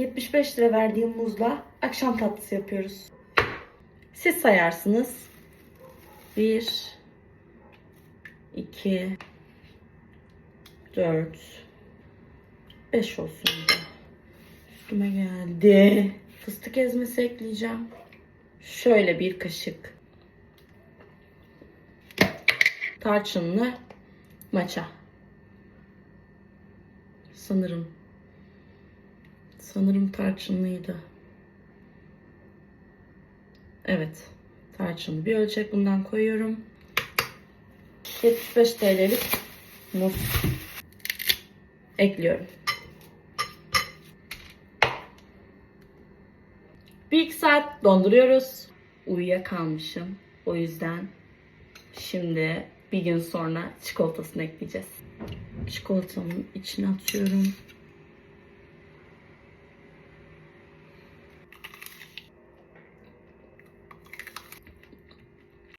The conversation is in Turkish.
75 lira verdiğim muzla akşam tatlısı yapıyoruz. Siz sayarsınız. 1 2 4 5 olsun. Üstüme geldi. Fıstık ezmesi ekleyeceğim. Şöyle bir kaşık. Tarçınlı maça. Sanırım. Sanırım tarçınlıydı. Evet. Tarçınlı bir ölçek bundan koyuyorum. 75 TL'lik muz ekliyorum. Bir iki saat donduruyoruz. Uyuyakalmışım. O yüzden şimdi bir gün sonra çikolatasını ekleyeceğiz. Çikolatanın içine atıyorum.